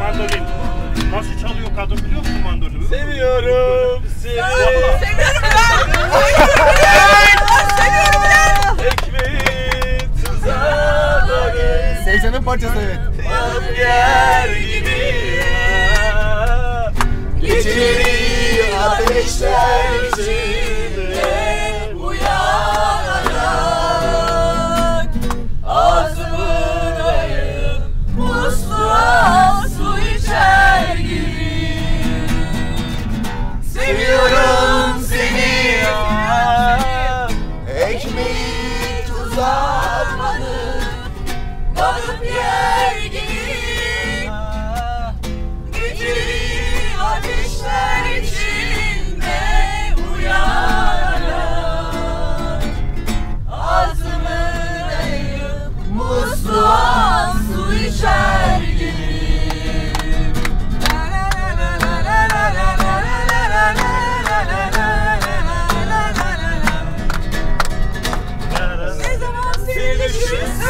Mandolin. Nasıl çalıyor kadın biliyor musun mandolini? Seviyorum seni. Seviyorum ben. Seviyorum parçası evet. Yer gibi. Geceleri ateşler Seviyorum seni. Ekmeği uzatmadım. This is